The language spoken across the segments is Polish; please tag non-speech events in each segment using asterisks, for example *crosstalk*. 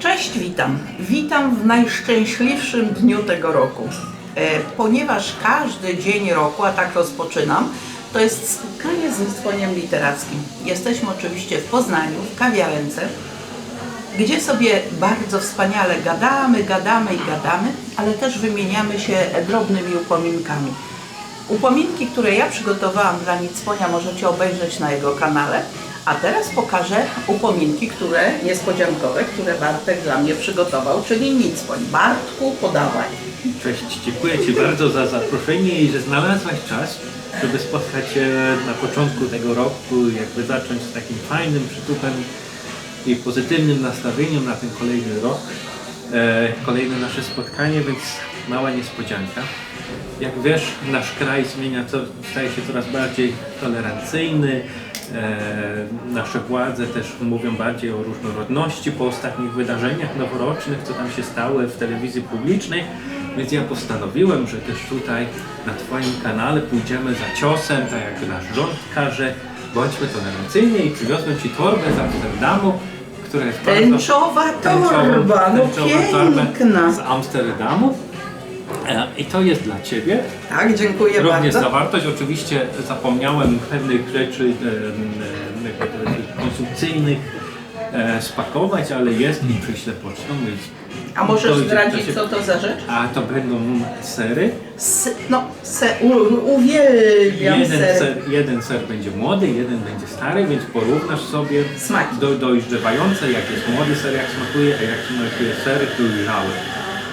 Cześć, witam. Witam w najszczęśliwszym dniu tego roku. E, ponieważ każdy dzień roku, a tak rozpoczynam, to jest spotkanie z dzwoniem literackim. Jesteśmy oczywiście w Poznaniu, w kawiarence, gdzie sobie bardzo wspaniale gadamy, gadamy i gadamy, ale też wymieniamy się drobnymi upominkami. Upominki, które ja przygotowałam dla Nicponia możecie obejrzeć na jego kanale, a teraz pokażę upominki, które niespodziankowe, które Bartek dla mnie przygotował, czyli Nicpoń. Bartku, podawaj. Cześć, dziękuję Ci bardzo za zaproszenie i że znalazłaś czas, żeby spotkać się na początku tego roku, jakby zacząć z takim fajnym przytupem i pozytywnym nastawieniem na ten kolejny rok. E, kolejne nasze spotkanie, więc mała niespodzianka. Jak wiesz, nasz kraj zmienia, staje się coraz bardziej tolerancyjny. E, nasze władze też mówią bardziej o różnorodności po ostatnich wydarzeniach noworocznych, co tam się stało w telewizji publicznej. Więc ja postanowiłem, że też tutaj na Twoim kanale pójdziemy za ciosem, tak jak nasz rząd każe. Bądźmy tolerancyjni i przywiozłem Ci torbę z Amsterdamu, która jest bardzo... Tęczowa torba, no torbę piękna. z Amsterdamu. E, I to jest dla Ciebie. Tak, dziękuję Również bardzo. zawartość. Oczywiście zapomniałem pewnych rzeczy konsumpcyjnych e, spakować, ale jest i przyślę pocztą, więc A możesz do zdradzić, co to za rzecz? A to będą sery. No, se, u, uwielbiam Jeden ser. ser, jeden ser będzie młody, jeden będzie stary, więc porównasz sobie Smaki. do, dojrzewające, jak jest młody ser, jak smakuje, a jak smakuje ser dojrzały.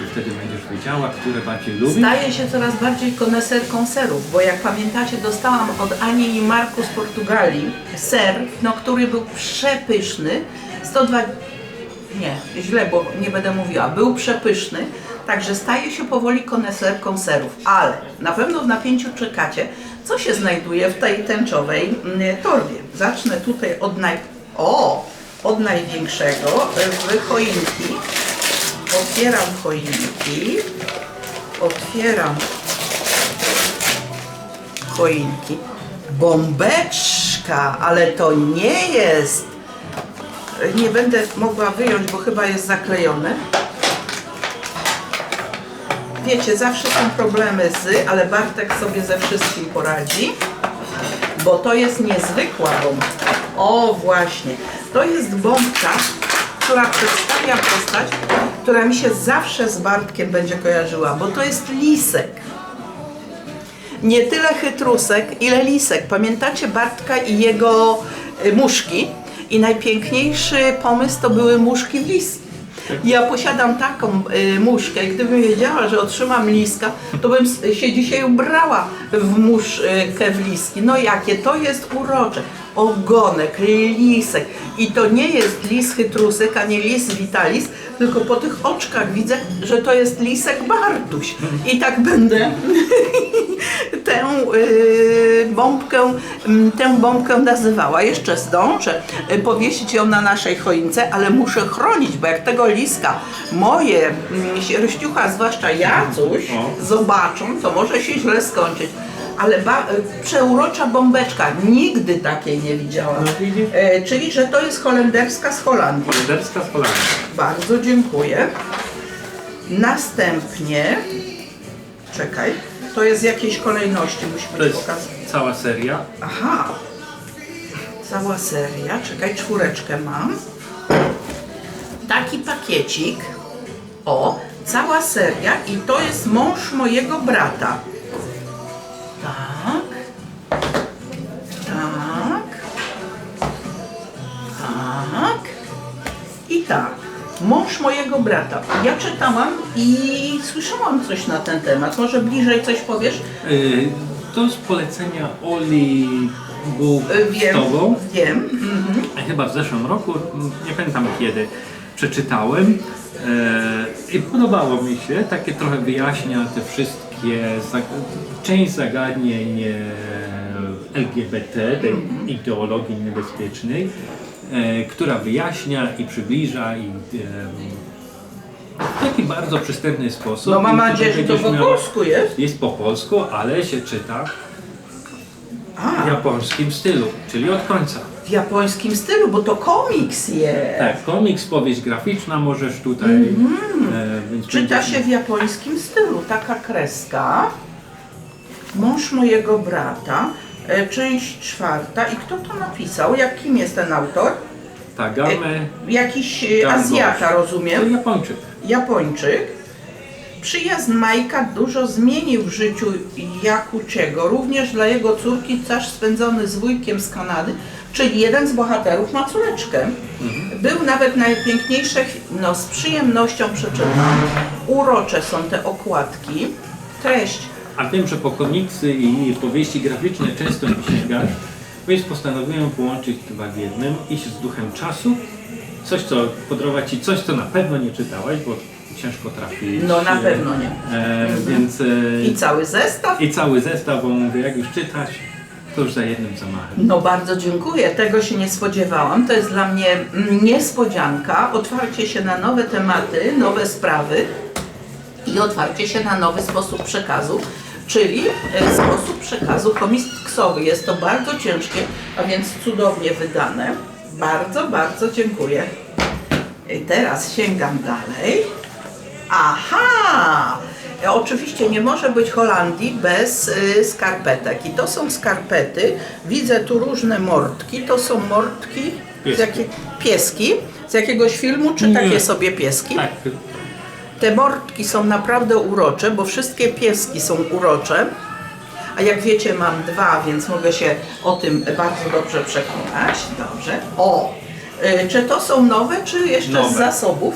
I wtedy będziesz wiedziała, które bardziej lubisz. Staję się coraz bardziej koneserką serów, bo jak pamiętacie, dostałam od Ani i Marku z Portugalii ser, no, który był przepyszny. 120. Nie, źle, bo nie będę mówiła. Był przepyszny, także staję się powoli koneserką serów. Ale na pewno w napięciu czekacie, co się znajduje w tej tęczowej mm, torbie. Zacznę tutaj od naj... O! Od największego, y, w choinki. Otwieram choinki. Otwieram choinki. Bombeczka, ale to nie jest. Nie będę mogła wyjąć, bo chyba jest zaklejone. Wiecie, zawsze są problemy z, ale Bartek sobie ze wszystkim poradzi, bo to jest niezwykła bombka. O, właśnie. To jest bombka, która przedstawia postać, która mi się zawsze z Bartkiem będzie kojarzyła, bo to jest lisek. Nie tyle chytrusek, ile lisek. Pamiętacie Bartka i jego y, muszki? I najpiękniejszy pomysł to były muszki w lis. Ja posiadam taką y, muszkę i gdybym wiedziała, że otrzymam liska, to bym się dzisiaj ubrała w muszkę w liski. No jakie to jest urocze. Ogonek, lisek. I to nie jest lis chytrusek, ani lis vitalis, tylko po tych oczkach widzę, że to jest lisek Bartuś. I tak będę *laughs* tę y, bombkę, m, tę bombkę nazywała. Jeszcze zdążę powiesić ją na naszej choince, ale muszę chronić, bo jak tego liska moje mm, sierściucha, zwłaszcza Jacuś, zobaczą, to może się źle skończyć. Ale y, przeurocza bombeczka, nigdy takiej nie widziałam. No widzisz? E, czyli, że to jest holenderska z Holandii. Holenderska z Holandii. Bardzo dziękuję. Następnie, czekaj, to jest jakiejś kolejności, To musimy ci jest pokazać. cała seria. Aha, cała seria, czekaj, czwóreczkę mam. Taki pakiecik, o, cała seria i to jest mąż mojego brata. Tak, tak, tak i tak. Mąż mojego brata. Ja czytałam i słyszałam coś na ten temat. Może bliżej coś powiesz? Y, To z polecenia Oli był Y, z Wiem, Tobą. wiem. Mhm. Chyba w zeszłym roku, nie pamiętam kiedy, przeczytałem i podobało mi się. Takie trochę wyjaśnia te wszystkie, część zagadnień e, LGBT, tej ideologii niebezpiecznej, e, która wyjaśnia i przybliża i e, w taki bardzo przystępny sposób. No mam nadzieję, że to po polsku jest. Jest po polsku, ale się czyta w japońskim stylu, czyli od końca. W japońskim stylu, bo to komiks jest. Tak, komiks, powieść graficzna możesz tutaj. E, więc Czyta się w japońskim stylu. Taka kreska. Mąż mojego brata. E, część czwarta. I kto to napisał? Jak, kim jest ten autor? Tagame Jakiś e. Azjata, to rozumiem. Japończyk. Japończyk. Przyjazd Majka dużo zmienił w życiu Jakuciego. Również dla jego córki czas spędzony z wujkiem z Kanady, czyli jeden z bohaterów ma córeczkę. Był nawet najpiękniejsze, no z przyjemnością przeczytam. Urocze są te okładki. Treść. A wiem, że po komiksy i powieści graficzne często mi sięgasz, więc postanowiłem połączyć dwa w jednym, iść z duchem czasu, coś co podrować ci coś, co na pewno nie czytałaś, bo ciężko trafić. No na e, pewno nie. E, Więc e, I cały zestaw. i cały zestaw, bo mówię, jak już czytać, to już za jednym zamachem. No bardzo dziękuję, tego się nie spodziewałam. To jest dla mnie mm, niespodzianka, otwarcie się na nowe tematy, nowe sprawy i otwarcie się na nowy sposób przekazu, czyli e, sposób przekazu komiksowy. Jest to bardzo ciężkie, a więc cudownie wydane. Bardzo, bardzo dziękuję. I teraz sięgam dalej. Aha! Oczywiście nie może być Holandii bez y, skarpetek. I to są skarpety. Widzę tu różne mordki. To są mordki, z Pieski. jakie, pieski. Z jakiegoś filmu, czy Nie. takie sobie pieski? Tak, Te mordki są naprawdę urocze, bo wszystkie pieski są urocze. A jak wiecie, mam dwa, więc mogę się o tym bardzo dobrze przekonać. Dobrze. O! Y, Czy to są nowe, czy jeszcze Nowe. z zasobów?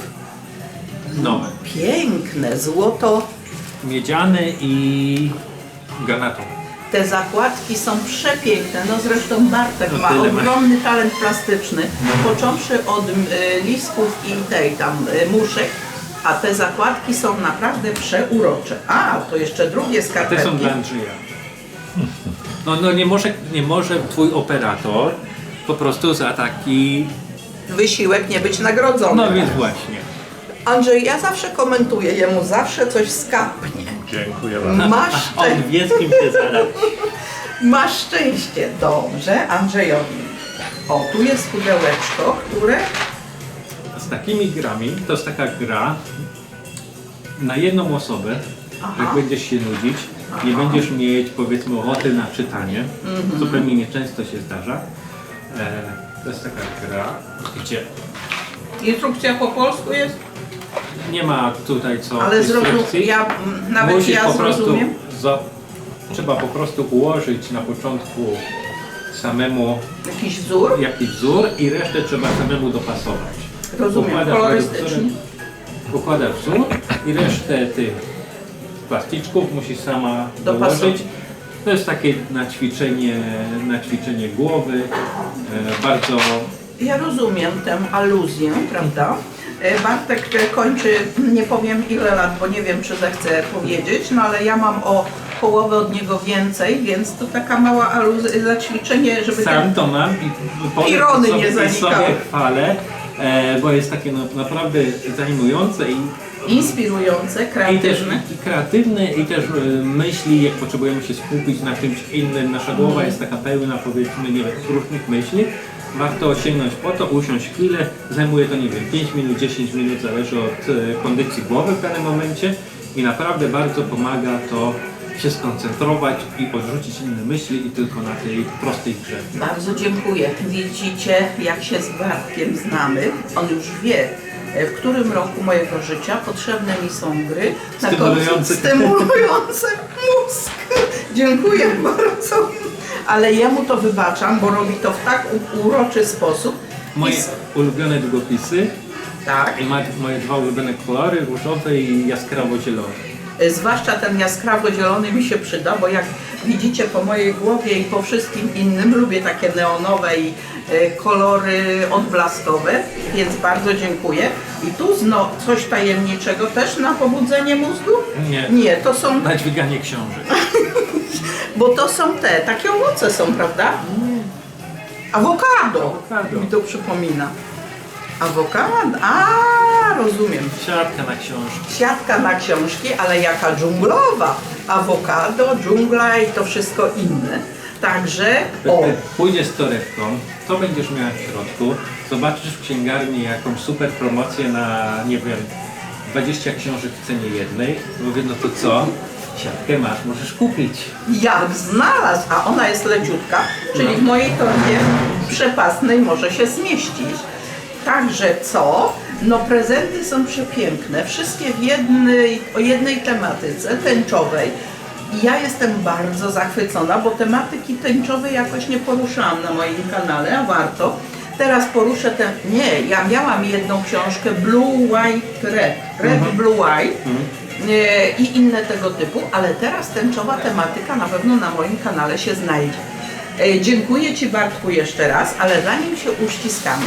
nowe. Piękne, złoto. Miedziany i granatą. Te zakładki są przepiękne. No zresztą Bartek No ma tyle ma. ogromny talent plastyczny. Począwszy od y, listków i tej tam y, muszek. A te zakładki są naprawdę przeurocze. A, to jeszcze drugie A te skarpetki. są dla Andrzeja. No, no nie, może, nie może twój operator po prostu za taki... Wysiłek nie być nagrodzony. No więc właśnie. Andrzej, ja zawsze komentuję, jemu zawsze coś skapnie. Dziękuję bardzo. Masz, *laughs* On szczę- wie z kim się zada. *laughs* masz szczęście. Dobrze, Andrzejowi. O, tu jest pudełeczko, które Z takimi grami, to jest taka gra na jedną osobę, Aha. jak będziesz się nudzić, nie będziesz mieć powiedzmy ochoty na czytanie, Mhm. co pewnie nieczęsto się zdarza. E, to jest taka gra, gdzie instrukcja po polsku jest, nie ma tutaj co ale zrozum... instrukcji. ja, nawet Musisz ja po prostu zrozumiem. za, trzeba po prostu ułożyć na początku samemu Jakiś wzór, jakiś wzór i resztę trzeba samemu dopasować. rozumiem, kolorystycznie. według wzoru, Układasz wzór i resztę tych plasticzków musisz sama Dopasować. dołożyć. To jest takie na ćwiczenie, na ćwiczenie głowy. E, bardzo Ja rozumiem tę aluzję, prawda? E, Bartek e, kończy, nie powiem ile lat, bo nie wiem czy zechce powiedzieć, no ale ja mam o połowę od niego więcej, więc to taka mała aluzja, zaćwiczenie, żeby sam to mam i powiem sobie, nie zanikały. sobie chwalę, e, bo jest takie no, naprawdę zajmujące i inspirujące, I też kreatywne. i kreatywny i też e, myśli, jak potrzebujemy się skupić na czymś innym. Nasza głowa Mhm. jest taka pełna powiedzmy, nie wiem, różnych myśli. Warto sięgnąć po to, usiąść chwilę. Zajmuje to, nie wiem, 5 minut, 10 minut, zależy od e, kondycji głowy w danym momencie. I naprawdę bardzo pomaga to się skoncentrować i odrzucić inne myśli i tylko na tej prostej grze. Bardzo dziękuję. Widzicie, jak się z Bartkiem znamy. On już wie, e, w którym roku mojego życia potrzebne mi są gry na Stymulujące. końcu- stymulujące mózg. Dziękuję *laughs* bardzo. Ale jemu to wybaczam, bo robi to w tak uroczy sposób. I Moje s- ulubione długopisy tak. i ma moje dwa ulubione kolory, różowy i jaskrawo-zielony. E, Zwłaszcza ten jaskrawo-zielony mi się przyda, bo jak widzicie po mojej głowie i po wszystkim innym, lubię takie neonowe i e, kolory odblaskowe, więc bardzo dziękuję. I tu zno, coś tajemniczego też na pobudzenie mózgu? Nie. Nie, to są, Na dźwiganie książek. Bo to są te, takie owoce są, prawda? Awokado, Awokado. mi to przypomina. Awokado, a rozumiem. Siatka na książki. Siatka na książki, ale jaka dżunglowa. Awokado, dżungla i to wszystko inne. Także, o, pójdziesz z torebką, to będziesz miała w środku, zobaczysz w księgarni jakąś super promocję na, nie wiem, 20 książek w cenie jednej, mówię, no to co? Siatkę masz, możesz kupić. jak znalazł, a ona jest leciutka, czyli w mojej torbie przepasnej może się zmieścić. Także co? No prezenty są przepiękne, wszystkie w jednej, o jednej tematyce, tęczowej. I ja jestem bardzo zachwycona, bo tematyki tęczowej jakoś nie poruszałam na moim kanale, a warto. Teraz poruszę tę, nie, ja miałam jedną książkę Blue, White, Red, Red, Blue, White e, i inne tego typu, ale teraz tęczowa tematyka na pewno na moim kanale się znajdzie. E, Dziękuję Ci Bartku jeszcze raz, ale zanim się uściskamy,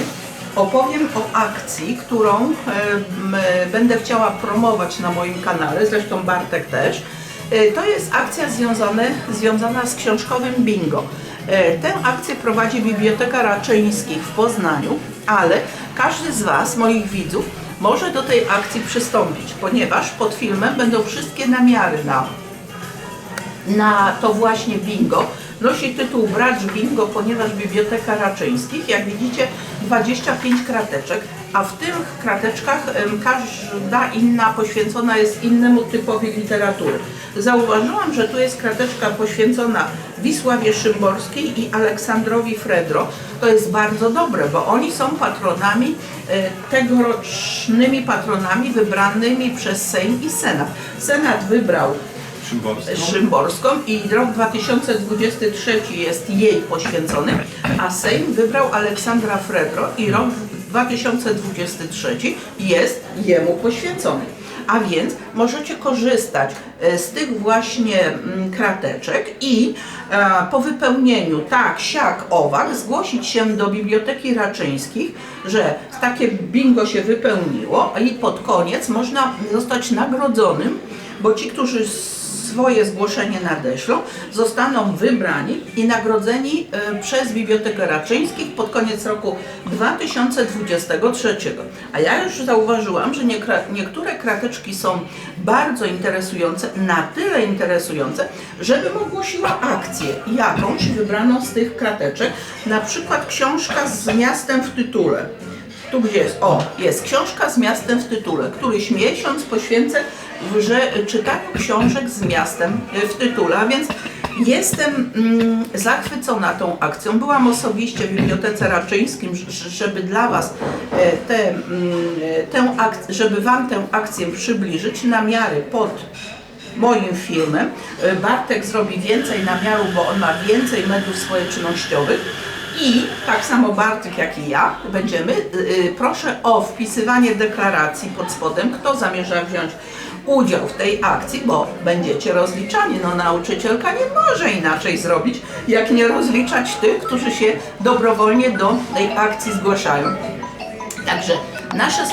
opowiem o akcji, którą e, będę chciała promować na moim kanale, zresztą Bartek też. E, To jest akcja związane, związana z książkowym bingo. E, Tę akcję prowadzi Biblioteka Raczyńskich w Poznaniu, ale każdy z Was, moich widzów, może do tej akcji przystąpić, ponieważ pod filmem będą wszystkie namiary na na to właśnie bingo. Nosi tytuł Bracz Bingo, ponieważ Biblioteka Raczyńskich, jak widzicie, 25 krateczek, a w tych krateczkach każda inna poświęcona jest innemu typowi literatury. Zauważyłam, że tu jest krateczka poświęcona Wisławie Szymborskiej i Aleksandrowi Fredro. To jest bardzo dobre, bo oni są patronami, e, tegorocznymi patronami wybranymi przez Sejm i Senat. Senat wybrał Szymborską. Szymborską i rok 2023 jest jej poświęcony, a Sejm wybrał Aleksandra Fredro i rok 2023 jest jemu poświęcony. A więc możecie korzystać e, z tych właśnie mm, krateczek i e, po wypełnieniu tak, siak, owak zgłosić się do Biblioteki Raczyńskich, że takie bingo się wypełniło i pod koniec można zostać nagrodzonym, bo ci, którzy swoje zgłoszenie nadeślą, zostaną wybrani i nagrodzeni e, przez Bibliotekę Raczyńskich pod koniec roku 2023. A ja już zauważyłam, że niektóre krateczki są bardzo interesujące, na tyle interesujące, żebym ogłosiła akcję jakąś wybraną z tych krateczek, na przykład książka z miastem w tytule. Tu gdzie jest? O, jest książka z miastem w tytule. Któryś miesiąc poświęcę w że, czytaniu książek z miastem y, w tytule, a więc jestem mm, zachwycona tą akcją. Byłam osobiście w Bibliotece Raczyńskim, żeby dla Was e, te, mm, e, tę ak- żeby Wam tę akcję przybliżyć, namiary pod moim filmem. E, Bartek zrobi więcej namiarów, bo on ma więcej mediów społecznościowych. I tak samo Bartek jak i ja będziemy. Proszę o wpisywanie deklaracji pod spodem, kto zamierza wziąć udział w tej akcji, bo będziecie rozliczani. No nauczycielka nie może inaczej zrobić, jak nie rozliczać tych, którzy się dobrowolnie do tej akcji zgłaszają. Także nasze spotkanie